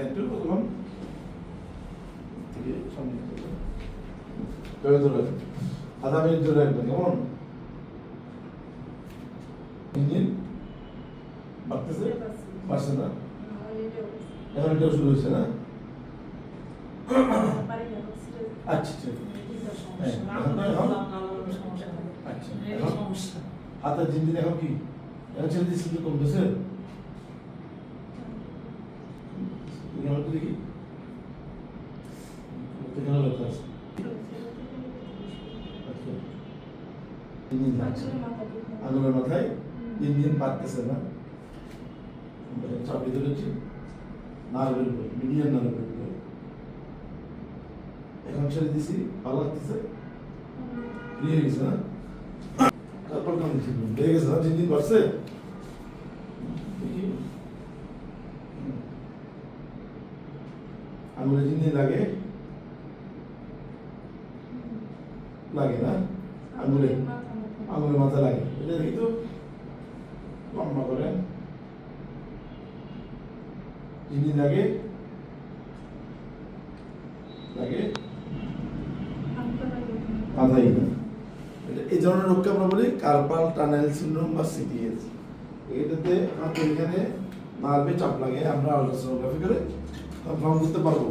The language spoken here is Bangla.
একটু তখন থেকে সামনে ধরে ধরে আধা মিনিট ধরে রাখবেন কেমন ইঞ্জিন বাড়তেছে বাড়ছে না এখন এটা শুরু হয়েছে না আচ্ছা ঠিক আচ্ছা হাতের জিনজিন এখন কি এখন ছেড়ে দিচ্ছি কি কমতেছে তুমি আমার তো দেখি এখানে লেখা আছে আচ্ছা জিনজিন লাগছে আঙুলের মাথায় জিনজিন পারতেছে না চাপে ধরেছি নার্ভের উপর মিডিয়াম নার্ভের উপর এখন ছেড়ে দিছি ভালো লাগতেছে ক্লিয়ার গেছে না তারপর কেমন ছিল হয়ে গেছে না জিনজিন পারছে দেখি আঙুলে জিনজিন লাগে। লাগে না? আঙুলে। আঙুলের মাথা লাগে। এটা দেখি তো। লম্বা করে। জিনজিন লাগে। লাগে। মাথায় এই ধরনের রোগকে আমরা বলি কার্পাল টানেল সিনড্রোম বা সিটিএস এটাতে আমাদের এখানে নার্ভে চাপ লাগে আমরা আলট্রাসোনোগ্রাফি করে কনফার্ম করতে পারবো